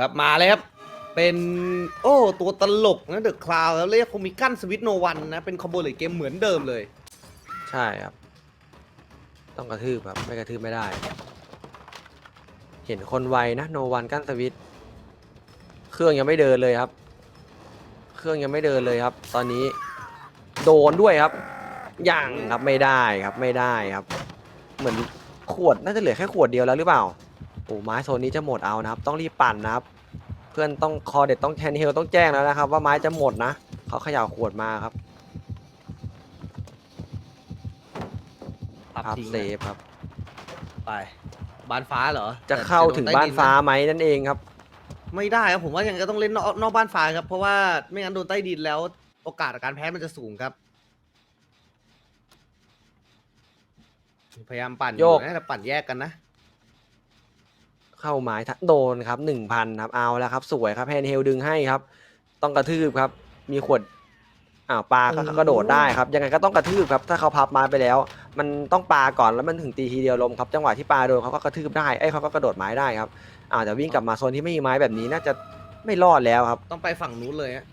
ครับมาเลยครับเป็นโอ้ตัวตลกนะเดอะคลาวแล้วเรียกคงมีกั้นสวิตโนวันนะเป็นคอมโบเลยเกมเหมือนเดิมเลย ใช่ครับ ต้องกระทืบครับ ไม่กระทืบไม่ได้ เห็นคนไวนะโนวันกั้นสวิตเครื่องยังไม่เดินเลยครับ เครื่องยังไม่เดินเลยครับ ตอนนี้ โดนด้วยครับยังครับไม่ได้ครับไม่ได้ครับ เหมือนขวดน่าจะเหลือแค่ขวดเดียวแล้วหรือเปล่า อ้ไม้โซนนี้จะหมดเอานะครับ ต้องรีบปั่นนะครับ เพื่อนต้องคอเด็ดต้องแทนเฮลต้องแจ้งแล้วนะครับ ว่าไม้จะหมดนะเขาเขย่าขวดมาครับพับพับทิ้งเซฟครับ ไปบ้านฟ้าเหรอจะเข้าถึงบ้านฟ้าไหมนั่นเองครับ ไม่ได้ครับผมว่ายังไงก็ต้องเล่นนอกนอกบ้านฟ้าครับ เพราะว่าไม่งั้นโดนใต้ดินแล้ว โอกาสการแพ้มันจะสูงครับพยายามปั่นอโยกนะแต่ปั่นแยกกันนะ เข้าไม้ทัดโดนครับหนึ่งพันครับเอาแล้วครับ สวยครับแฮนด์เฮลดึงให้ครับ ต้องกระทืบครับ มีขวดอ้าวปลาก็โอ้กระโดดได้ครับ ยังไงก็ต้องกระทืบครับ ถ้าเขาพับไม้ไปแล้ว มันต้องปลาก่อนแล้วมันถึงตีทีเดียวลมครับจังหวะที่ปลาโดนเขาก็กระทืบได้เอ้ยเขาก็กระโดดไม้ได้ครับอ้าวแต่วิ่งกลับมาโซนที่ไม่มีไม้แบบนี้น่าจะไม่รอดแล้วครับต้องไปฝั่งนู้นเลยฮะ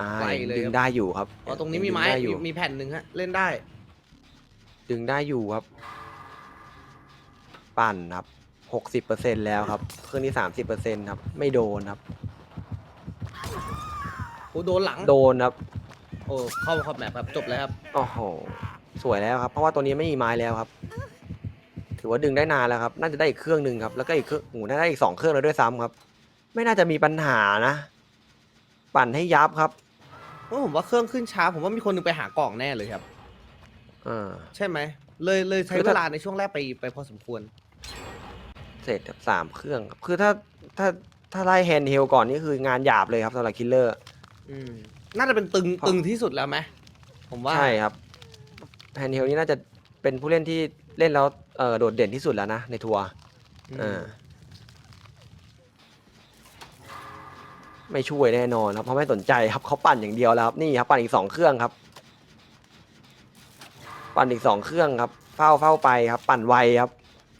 อ่าไกลเลยดึงครับได้อยู่ครับเพราะตรงนี้มีไม้ ดึได้อยู่มีมีแผ่นหนึ่งฮะ เล่นได้ ดึงได้อยู่ครับ ปั่นครับ หกสิบเปอร์เซ็นแล้วครับเครื่องนี้สามสิบเปอร์เซ็นครับ ไม่โดนครับ โอ้โดนหลังโดนครับโอ้เข้าขอบแมปครับจบแล้วครับโอ้โหสวยแล้วครับ เพราะว่าตัวนี้ไม่มีไม้แล้วครับ ถือว่าดึงได้นานแล้วครับ น่าจะได้อีกเครื่องหนึ่งครับ แล้วก็อีกเครื่องโอ้โหน่าจะได้อีกสองเครื่องแล้วด้วยซ้ำครับ ไม่น่าจะมีปัญหานะ ปั่นให้ยับครับเพราะผมว่าเครื่องขึ้นช้า ผมว่ามีคนหนึงไปหากล่องแน่เลยครับ อ่า ใช่ไหมเลยเลยใช้คือเวถ้าลาในช่วงแรกไปไปพอสมควร เสร็จครับสามเครื่องครับคือถ้าถ้าถ้าไล่แฮนด์เฮลก่อนนี่คืองานหยาบเลยครับสำหรับคิลเลอร์ อืมน่าจะเป็นตึงเพราะตึงที่สุดแล้วไหมผมว่าใช่ครับแฮนด์เฮลนี่น่าจะเป็นผู้เล่นที่เล่นแล้วเออโดดเด่นที่สุดแล้วนะในทัวร์อืมอ่าไม่ช่วยแน่นอนครับเพราะไม่สนใจครับเขาปั่นอย่างเดียวแล้วครับนี่ครับปั่นอีกสองเครื่องครับ ปั่นอีกสองเครื่องครับ เฝ้าเฝ้าไปครับ ปั่นไวครับ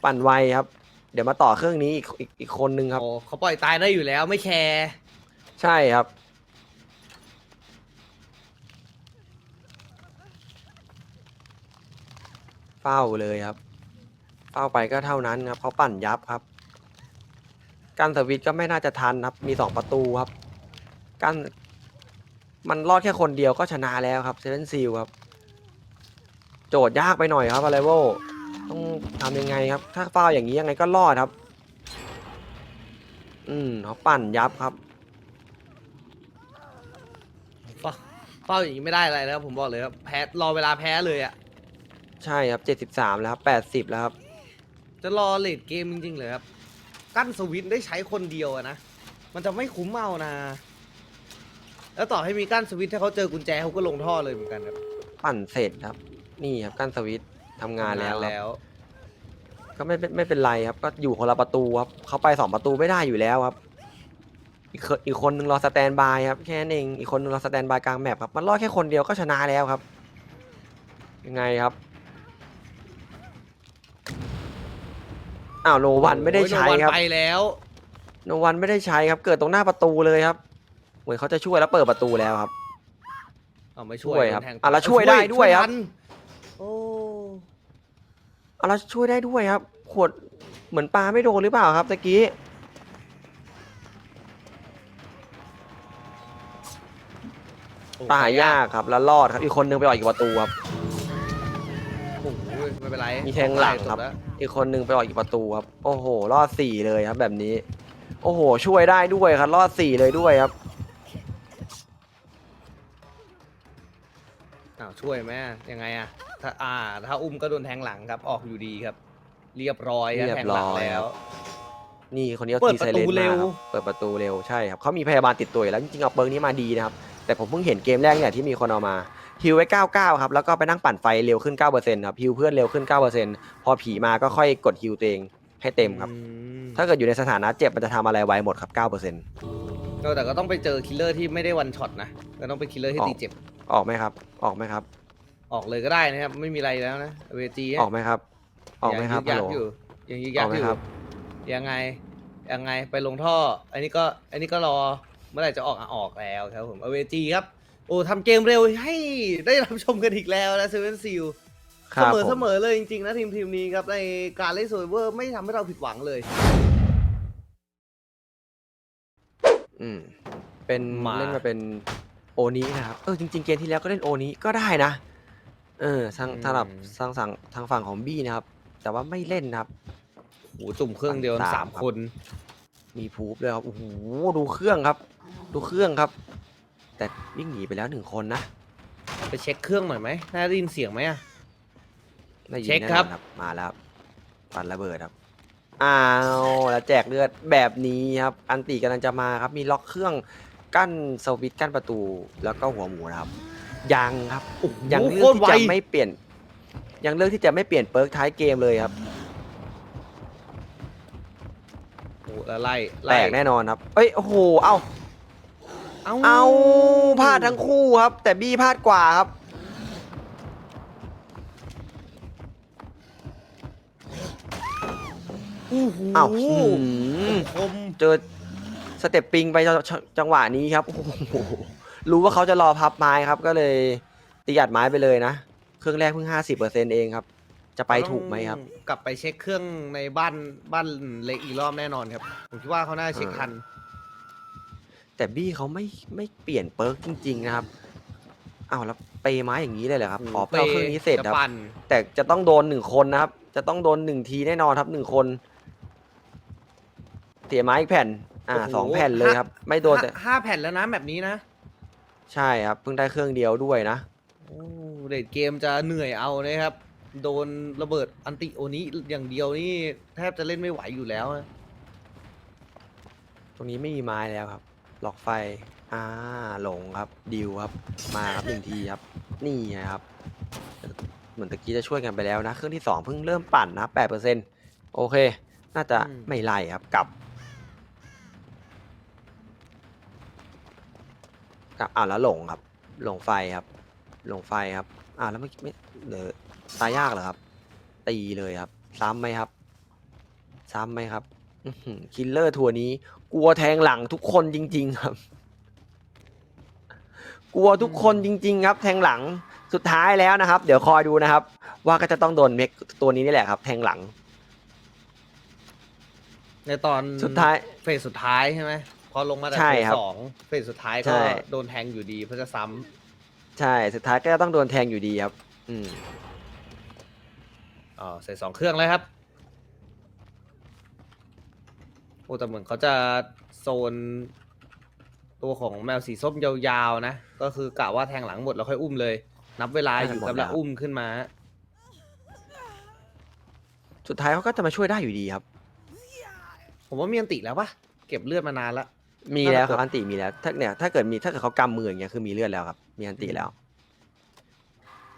ปั่นไวครับเดี๋ยวมาต่อเครื่องนี้อีกอีกอีกคนนึงครับ โอ้เขาปล่อยตายได้อยู่แล้วไม่แคร์ใช่ครับ เฝ้าเลยครับ เฝ้าไปก็เท่านั้นครับเขาปั่นยับครับ การสวิตช์ก็ไม่น่าจะทันครับ มีสองประตูครับการมันรอดแค่คนเดียวก็ชนะแล้วครับเซเว่นซีลครับ โจทย์ยากไปหน่อยครับอะไรโว ต้องทำยังไงครับ ถ้าเฝ้าอย่างนี้ยังไงก็รอดครับ อืมเขาปั่นยับครับ เฝ้าเฝ้าอย่างนี้ไม่ได้อะไรแล้วครับผมบอกเลยครับแพ้รอเวลาแพ้เลยอะ ใช่ครับเจ็ดสิบสามแล้วครับแปดสิบแล้วครับ จะรอเลดเกมจริงๆเลยครับ กั้นสวิตช์ได้ใช้คนเดียวอะนะ มันจะไม่คุ้มเอานะ แล้วต่อให้มีกั้นสวิตช์ถ้าเขาเจอกุญแจเขาก็ลงท่อเลยเหมือนกันครับ ปั่นเสร็จครับ นี่ครับกั้นสวิตช์ ทำงานแล้วครับแล้วก็ไม่เป็นไม่เป็นไรครับ ก็อยู่คนละประตูครับเขาไปสองประตูไม่ได้อยู่แล้วครับ อีกคนอีกคนนึงรอสแตนบายครับแค่นั้นเองอีกคนนึงรอสแตนบายกลางแมปครับมันรอดแค่คนเดียวก็ชนะแล้วครับ ยังไงครับอ้าวโนวันไม่ได้ใช้โอ้ยโนวันครับไปแล้ว โนวันไม่ได้ใช้ครับ เกิดตรงหน้าประตูเลยครับ เหมือนเขาจะช่วยแล้วเปิดประตูแล้วครับ เอาไม่ช่ช่ววยยครับโดนแทงอะแล้วช่วยได้ด้วยครับทันโอ้ เอาแล้วช่วยได้ด้วยครับ ขวดเหมือนปลาไม่โดนหรือเปล่าครับตะกี้โอ้ตายยากครับ แล้วรอดครับ อีกคนนึงไปออกอีกประตูครับ โอ้โหไม่เป็นไรมีแทงหลังครับจแล้วอีกคนนึงไปออกอีกประตูครับ โอ้โห รอดสี่เลยครับ แบบนี้ โอ้โห ช่วยได้ด้วยครับ รอดสี่เลยด้วยครับอ้าวช่วยไหมยังไงอะ ถ้าอ่า ถ้าอุ้มก็โดนแทงหลังครับ ออกอยู่ดีครับ เรียบร้อยครับเรียบแทงหลังร้อยแล้วนี่คนนี้ก็เปิดตีประไซตูเลนเร็มาวครับเปิดประตูเร็วใช่ครับเขามีพยาบาลติดตัวอยู่แล้วจริงๆเอาเปิร์กนี้มาดีนะครับแต่ผมเพิ่งเห็นเกมแรกเนี่ยที่มีคนเอามาฮิวไว้ 99 ครับแล้วก็ไปนั่งปั่นไฟเร็วขึ้น 9%ครับฮิวเพื่อนเร็วขึ้น 9%พอผีมาก็ค่อยกดฮิวตัวเองให้เต็มครับ อืมถ้าเกิดอยู่ในสถานะเจ็บมันจะทำอะไรไวหมดครับ 9%เออแต่ก็ต้องไปเจอคิลเลอร์ที่ไม่ได้วันช็อตนะก็ต้องเป็นคิลเลอร์ที่ออกตีเจ็บ ออกไหมครับออกไหมครับ ออกเลยก็ได้นะครับ ไม่มีอะไรแล้วนะเวจีออกไหมครับ ออกไหมครับยัฮัลกโหล อยู่ยังยึกยักออกไหมอยู่ครับ ยังไงยังไงไปลงท่อ อันนี้ก็อันนี้ก็รอเมื่อไหร่จะออกอะออกแล้วครับผมอเวจีครับ โอ้ทำเกมเร็วให้ได้รับชมกันอีกแล้วนะเซเว่นซิล คเสรับมอผเสมมอเลยจริงๆนะทีมทีมนี้ครับในการเล่นโซเวอร์ไม่ทำให้เราผิดหวังเลย อืมเป็นมา เล่นมาเป็นโอนี้นะครับ เออจริงๆเกมที่แล้วก็เล่นโอนี้ก็ได้นะ เออทางสำหรับทางฝั่งทางฝั่งของบี้นะครับ แต่ว่าไม่เล่นนะครับโอ้โหจุ่มเครื่องเดียวสามสามครับ คน มีพูฟเลยครับโอ้โหดูเครื่องครับ ดูเครื่องครับ แต่วิ่งหนีไปแล้วหนึ่งคนนะไปเช็คเครื่องหน่อยไหมน่าได้ยินเสียงไหมอะ ได้ยินเช็คแน่นครัอบนครับ มาแล้วครับฟันระเบิดครับอ้าวแล้วแจกเลือดแบบนี้ครับ อันตีกำลังจะมาครับ มีล็อกเครื่องกั้นสวิตช์กั้นประตูแล้วก็หัวหมูนะครับ ยังครับโอ้โหยังเลืโคอกตรที่ไว จะไม่เปลี่ยน ยังเลือกที่จะไม่เปลี่ยนเปิร์กท้ายเกมเลยครับโอ้โหแล้วไล่แตไล่กแน่นอนครับเอ้ยโอ้โหเอ้าเอาเอาพลาดทั้งคู่ครับ แต่บี้พลาดกว่าครับ โอ้โหอ้าวหืม คม เจอสเต็ปปิงไปจจจังหวะนี้ครับโอ้โห รู้ว่าเขาจะรอพับไม้ครับ ก็เลยตีอัดไม้ไปเลยนะ เครื่องแรกเพิ่งห้าสิบเปอร์เซ็นเองครับ จะไปถูกไหมครับ ต้องกลับไปเช็คเครื่องในบ้านบ้านเล็กอีกรอบแน่นอนครับ ผมคิดว่าเขาน่าจะเช็คทัน แต่บี้เขาไม่ไม่เปลี่ยนเปิร์กจริง ๆ นะครับอ้าวแล้วเปย์ไม้อย่างนี้เลยเหรอครับอ๋อเพื่อเอาเครื่องนี้เสร็จจะครับ ปั่นแต่จะต้องโดนหนึ่งคนนะครับ จะต้องโดนหนึ่งทีแน่นอนครับหนึ่งคน เสียไม้อีกแผ่น อ่าโอ้โหสองแผ่นเลยครับ ไม่โดนแต่ห้าห้าแผ่นแล้วนะแบบนี้นะ ใช่ครับเพิ่งได้เครื่องเดียวด้วยนะ โอ้เดทเกมจะเหนื่อยเอานะครับ โดนระเบิดอันติโอนี้อย่างเดียวนี่แทบจะเล่นไม่ไหวอยู่แล้วนะตรงนี้ไม่มีไม้แล้วครับ หลอกไฟ อ่า หลงครับ ดิวครับ มาครับหนึ่งทีครับ นี่ไงครับ เหมือนตะกี้จะช่วยกันไปแล้วนะ เครื่องที่สองเพิ่งเริ่มปั่นนะแปดเปอร์เซ็นโอเค น่าจะไม่ไล่ครับ กลับ กลับอ่าแล้วหลงครับ หลงไฟครับ หลงไฟครับอ่าแล้วไม่ไม่เหลือตายยากเหรอครับ ตีเลยครับ ซ้ำไหมครับ ซ้ำไหมครับคิลเลอร์ทัวร์นี้ กลัวแทงหลังทุกคนจริง ๆ ครับ กลัวทุกคนจริง ๆ ครับ แทงหลังสุดท้ายแล้วนะครับ เดี๋ยวคอยดูนะครับ ว่าก็จะต้องโดนเมกตัวนี้นี่แหละครับ แทงหลัง ในตอนสุดท้าย เฟสสุดท้ายใช่ไหม พอลงมาจากใช่เฟสครับสองเฟสสุดท้ายใช่ก็โดนแทงอยู่ดีเพราะจะซ้ำใช่สุดท้ายก็จะต้องโดนแทงอยู่ดีครับ อืมอ๋อใส่สองเครื่องเลยครับโอ้แต่เหมือนเขาจะโซน ตัวของแมวสีส้มยาวๆนะ ก็คือกะว่าแทงหลังหมดแล้วค่อยอุ้มเลย นับเวลาอยู่กับหมดแล้แล้ววอุ้มขึ้นมา สุดท้ายเขาก็จะมาช่วยได้อยู่ดีครับ ผมว่ามีอันติแล้วปะเก็บเลือดมานานละ มีแล้วคน่าจะรับอันติมีแล้วถ้าเนี่ยถ้าเกิดมีถ้าเกิดเขากำมืออย่างเงี้ยคือมีเลือดแล้วครับ มีอันติแล้ว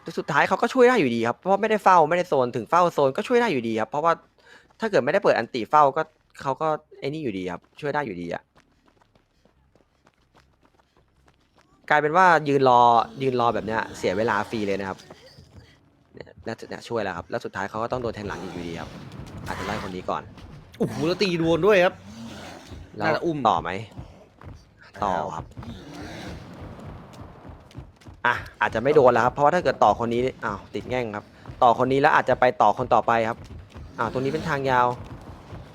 แต่สุดท้ายเขาก็ช่วยได้อยู่ดีครับเพราะว่าไม่ได้เฝ้าไม่ได้โซนถึงเฝ้าโซนก็ช่วยได้อยู่ดีครับ เพราะว่าถ้าเกิดไม่ได้เปิดอันติเฝ้าก็เขาก็ไอ้นี่อยู่ดีครับ ช่วยได้อยู่ดีอะกลายเป็นว่ายืนรอยืนรอแบบเนี้ยเสียเวลาฟรีเลยนะครับเนี่ยแล้วเนี่ยช่วยแล้วครับ แล้วสุดท้ายเขาก็ต้องโดนแทงหลังอีกอยู่ดีครับอาจจะไล่คนนี้ก่อนโอ้โหแล้วตีดวนด้วยครับ แล้วน่าจะอุ้ม ต่อไหม ต่อครับ อะอาจจะไม่โดนแล้วครับ เพราะว่าถ้าเกิดต่อคนนี้อ้าวติดแง่งครับ ต่อคนนี้แล้วอาจจะไปต่อคนต่อไปครับอ้าวตรงนี้เป็นทางยาว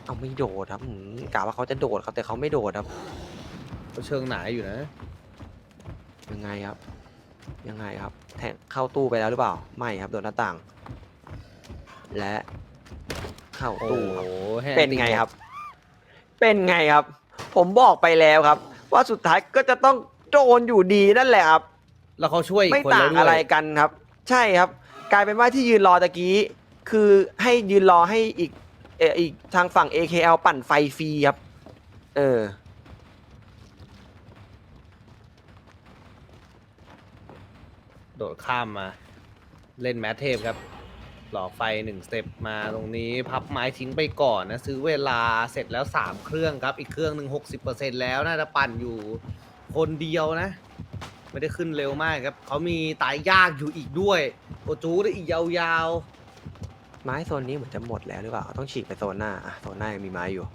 เอาไม่โดดครับหืมกะว่าเขาจะโดดครับแต่เขาไม่โดดครับเขาเชิงหนาอยู่นะ ยังไงครับ ยังไงครับ แทงเข้าตู้ไปแล้วหรือเปล่า ไม่ครับ โดนหน้าต่าง และเข้าโอ้ตู้ครับโหให้เป็นไงครับ เป็นไงครับ ผมบอกไปแล้วครับ ว่าสุดท้ายก็จะต้องโดนอยู่ดีนั่นแหละครับ แล้วเขาช่วยอีกไม่คนต่าแล้วงด้วยอะไรกันครับ ใช่ครับ กลายเป็นว่าที่ยืนรอตะกี้ คือให้ยืนรอให้อีกเอออีกทางฝั่ง AKL ปั่นไฟฟรีครับ เออ โดดข้ามมา เล่นแมทเทพครับ หลอไฟหนึ่งสเต็ปมาตรงนี้พับไม้ทิ้งไปก่อนนะซื้อเวลาเสร็จแล้ว 3 เครื่องครับอีกเครื่องหนึ่ง60%แล้วน่าจะปั่นอยู่คนเดียวนะ ไม่ได้ขึ้นเร็วมากครับเขามีตายยากอยู่อีกด้วยโอจูได้อีกยาวๆไม้โซนนี้เหมือนจะหมดแล้วหรือเปล่า ต้องฉีกไปโซนหน้าโซนหน้ามีไม้อยู่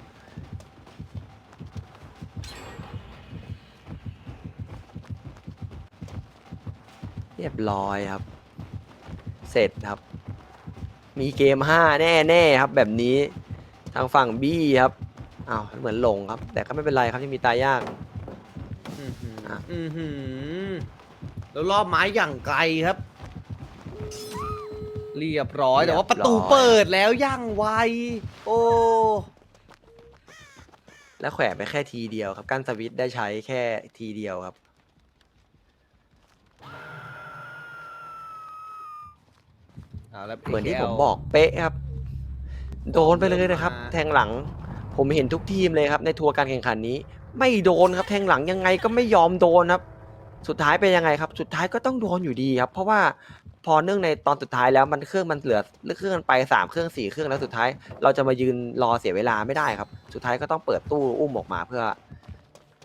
เรียบร้อยครับ เสร็จครับ มีเกมห้าแน่ๆครับแบบนี้ทางฝั่งบี้ครับอ้าวเหมือนหลงครับ แต่ก็ไม่เป็นไรครับที่มีตายยากอื้อหืออะอื้อหือแล้วรอบไม้อย่างไกลครับ เรียบร้อยแต่ว่าประตูเปิดแล้วอย่างไว โอ้ และแขวนไปแค่ทีเดียวครับกั้นสวิตช์ได้ใช้แค่ทีเดียวครับ เอาแล้วเหมือนที่ PKL ผมบอกเป๊ะครับ โดนไปเลยนะครับมาแทงหลัง ผมเห็นทุกทีมเลยครับ ในทัวร์การแข่งขันนี้ ไม่โดนครับ แทงหลังยังไงก็ไม่ยอมโดนครับ สุดท้ายเป็นยังไงครับ สุดท้ายก็ต้องโดนอยู่ดีครับ เพราะว่าพอเนื่องในตอนสุดท้ายแล้วมันเครื่องมันเหลือเครื่องมันไปสามเครื่องสี่เครื่องแล้วสุดท้าย เราจะมายืนรอเสียเวลาไม่ได้ครับ สุดท้ายก็ต้องเปิดตู้อุ้มออกมาเพื่อ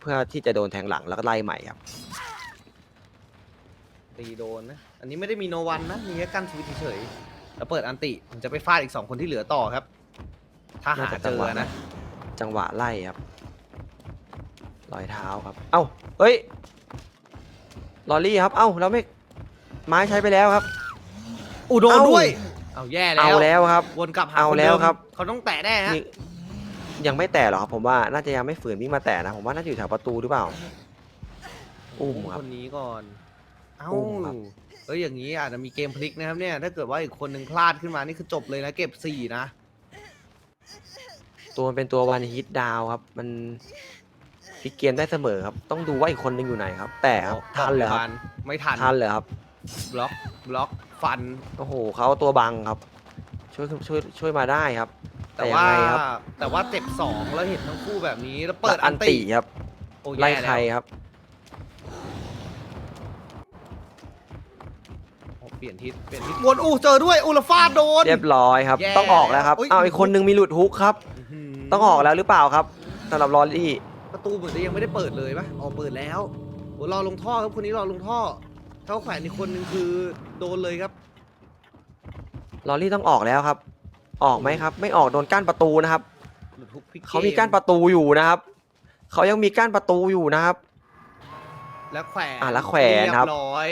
เพื่อที่จะโดนแทงหลังแล้วก็ไล่ใหม่ครับตีโดนนะ อันนี้ไม่ได้มีโนวันนะมีแค่กั้นสวิตช์เฉยๆแล้วเปิดอันติผมจะไปฟาดอีกสองคนที่เหลือต่อครับ ถ้าหาน่าจะเจจังหวะอนะ จังหวะไล่ครับรอยเท้าครับ เอ้าเฮ้ย ลอรี่ครับ เอ้าเราไม่ ไม้ใช้ไปแล้วครับอูโดนเอ้าด้วย เอาแย่แล้ว เอาแล้วครับ วนกลับหาเอาคนแล้วดิมครับ เขาต้องแตะแน่ฮะนี่ยังไม่แตะหรอกครับผมว่า น่าจะยังไม่ฝืนวิ่งมาแตะนะ ผมว่าน่าจะอยู่แถวประตูหรือเปล่า อุ้มครับ คนนี้ก่อน เอ้าอุ้มครับ เอ้ยอย่างนี้อาจจะมีเกมพลิกนะครับเนี่ยถ้าเกิดว่าอีกคนหนึ่งพลาดขึ้นมานี่คือจบเลยนะเก็บสี่นะตัวมันเป็นตัววันฮิตดาวครับ มันพลิกเกมได้เสมอครับ ต้องดูว่าอีกคนนึงอยู่ไหนครับ แต่ครับทันเลยครับไม่ทันทันเลยครับบล็อกบล็อกฟัน โอ้โหเขาเอาตัวบังครับ ช่วยช่วยช่วยมาได้ครับ แต่แต่ยังว่าไงครับแต่ว่าเจ็บสองแล้วเห็นทั้งคู่แบบนี้แล้วเปิดอัอันนติติครับโอ้ไล่แย่ใครแล้วครับ โอ้เป ลี่ยนทิศเปลี่ยนทิศวนอู้เจอด้วยอูลฟาดโดน เรียบร้อยครับ แย่ต้องออกแล้วครับเอ้ยเอาอีกคนนึงมีหลุดฮุกครับอื้อหืต้องออกแล้วหรือเปล่าครับสำหรับลอรี่ประตูเหมือนจะยังไม่ได้เปิดเลยปะอ๋อเปิดแล้วโอ้รอลงท่อครับคนนี้รอลงท่อเท้าแขวนอีกคนนึงคือโดนเลยครับ ลอรี่ต้องออกแล้วครับ ออกไหมครับ ไม่ออกโดนกั้นประตูนะครับ หลุดฮุกพลิกเขามีกั้นประตูอยู่นะครับ เขายังมีกั้นประตูอยู่นะครับ แล้วแขวนอะแล้วแขวนครับเรียบร้อย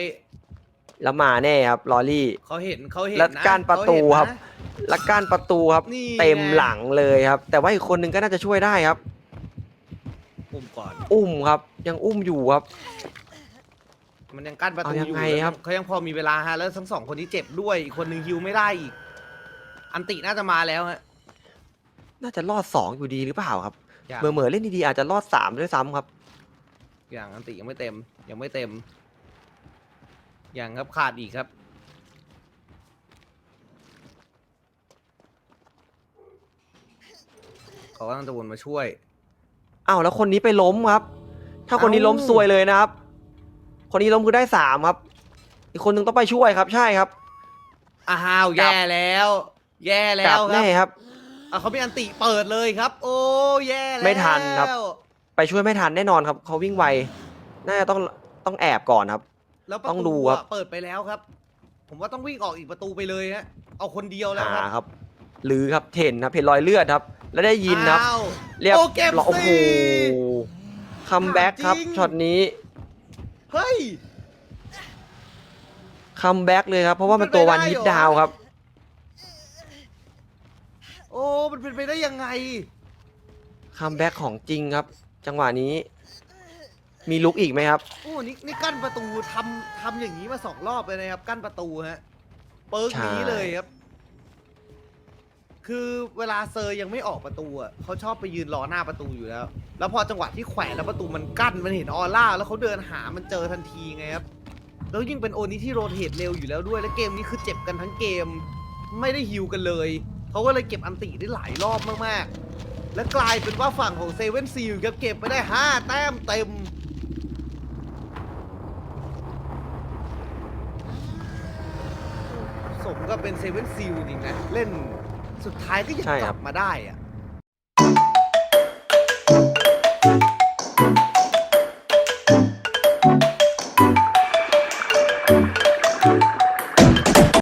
แล้วมาแน่ครับลอรี่ เขาเห็นเขาเห็นแล้วนะกั้นประตูเขาเห็นนะครับและกั้นประตูครับนี่เต็มไงหลังเลยครับ แต่ว่าอีกคนนึงก็น่าจะช่วยได้ครับ ปุ่มก่อน อุ้มครับ ยังอุ้มอยู่ครับ มันยังกั้นประตูเอายังอยู่ไงครับ เขายังพอมีเวลาฮะแล้วทั้งสองคนนี้เจ็บด้วยอีกคนนึงฮิวไม่ได้อีก อันติน่าจะมาแล้วฮะน่าจะรอดสองอยู่ดีหรือเปล่าครับอย่างเหมื่อเหมื่อๆเล่นดีๆอาจจะรอดสามด้วยซ้ำครับ อย่างอันติยังไม่เต็ม ยังไม่เต็มอ ย่างครับขาดอีกครับ เขากำลังจะวนมาช่วย อ้าวแล้วคนนี้ไปล้มครับ ถ้าคนนี้เอ้าล้มซวยเลยนะครับ คนนี้ล้มคือได้สามครับ อีกคนนึงต้องไปช่วยครับ ใช่ครับ อ้าวกลับแย่แล้ว แย่แล้กลับวครัแน่บครับ อะเขามีอันติเปิดเลยครับ โอ้แย่แล้วไม่ทันครับ ไปช่วยไม่ทันแน่นอนครับ เขาวิ่งไว น่าจะต้องต้องแอบก่อนครับ แล้วประต้องตูดูครับ อะเปิดไปแล้วครับ ผมว่าต้องวิ่งออกอีกประตูไปเลยฮะเอาคนเดียวแล้วหาครับครับ หรือครับเห็นครับเห็นรอยเลือดครับ แล้วได้ยินครับ อ้าว เรียบโอ้เก็บร้อยโอ้โหสี่คัมแบ็กครับจริง ช็อตนี้เฮ้ย คัมแบ็กเลยครับ เพราะว่ามันตัววันเป็นไปได้ฮิตเหรอดาวครับ โอ้ มันเป็นไปได้ยังไง คัมแบ็กของจริงครับ จังหวะนี้ มีลุกอีกไหมครับ โอ้นี่นี่กั้นประตูทำทำอย่างนี้มาสองรอบเลยนะครับ กั้นประตูฮะ เปิร์กนี้เลยครับ คือเวลาเซอร์ยังไม่ออกประตูอะเขาชอบไปยืนรอหน้าประตูอยู่แล้ว แล้วพอจังหวะที่แขวนแล้วประตูมันกั้นมันเห็นออร่า แล้วเขาเดินหามันเจอทันทีไงครับ แล้วยิ่งเป็นโอนี้ที่โรเทตเร็วอยู่แล้วด้วย แล้วเกมนี้คือเจ็บกันทั้งเกม ไม่ได้ฮิวกันเลย เขาก็เลยเก็บอันติได้หลายรอบมากๆ และกลายเป็นว่าฝั่งของเซเว่นซีลครับเก็บไปได้ 5 แต้มเต็ม สมก็เป็นเซเว่นซีลจริงนะ เล่นสุดท้ายก็ยังใช่กครัลับ บมาได้อะ